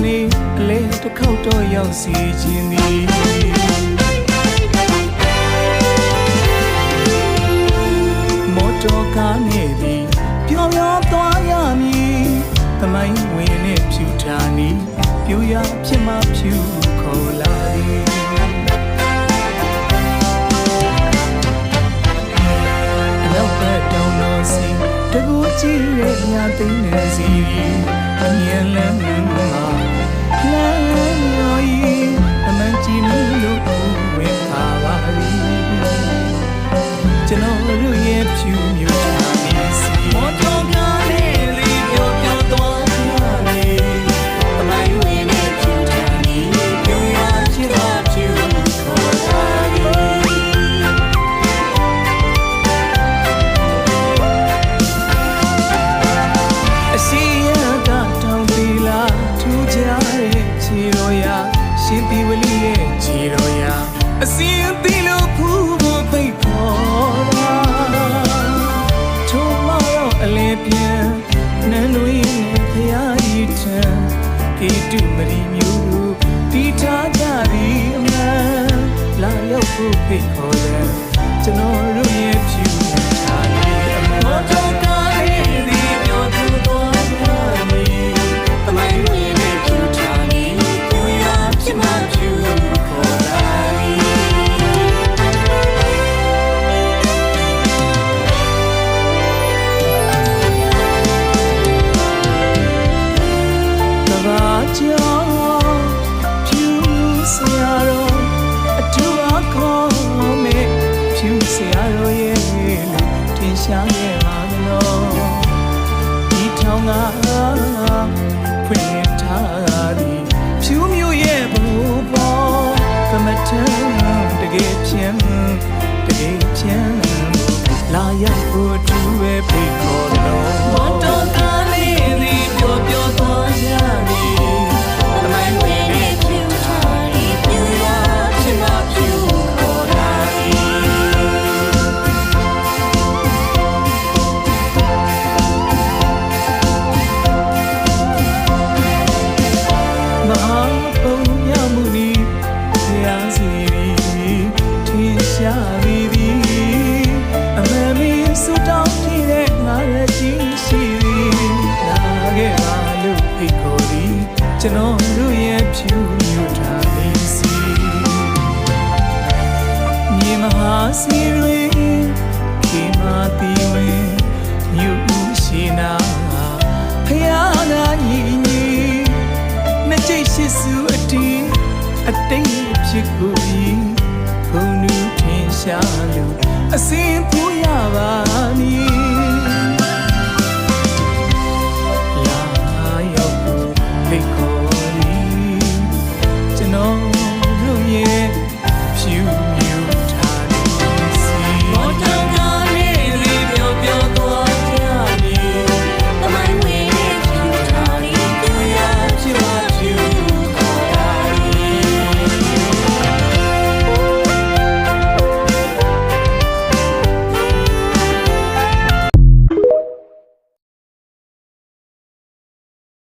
အလဲတစ်ခေါက်တော့ရောက်စီခြင်းသည်မော်တော်ကားနဲ့သည်ပျော်ပျော်သွားရမည်သမိုင်းဝင်နဲ့ဖြူထာနီပြူရဖြစ်မှဖြူခေါ်လာသည်အနောက်ဘက်တောင်တော်စီတကူကြည့်ရဲ့ညာသိမ့်နေစီအမြင်လန်းလန်းမှာ လမ်းရောဤအမှန်ကြည့်လို့ တုမရီမျိုးတီထားကြသည်အမှန်လာရောက်ဖို့ဖိတ်ခေါ်တယ်ကျွန်တော် ရောက်ဖို့သူပဲဖိတ်ခေါ်တော့ ကျွန်တော်တို့ရဲ့ဖြူမျိုးထားလေးစီမြေမဟာစီရီခေမာတီဝင်မြူရှိနာဖယားနာညီညီနှစ်ကျိတ်ရှိစုအတီးအတိတ်ဖြစ်ကိုပြီးဘုံနူးထင်ရှားလို့အစင်ပူရပါမည်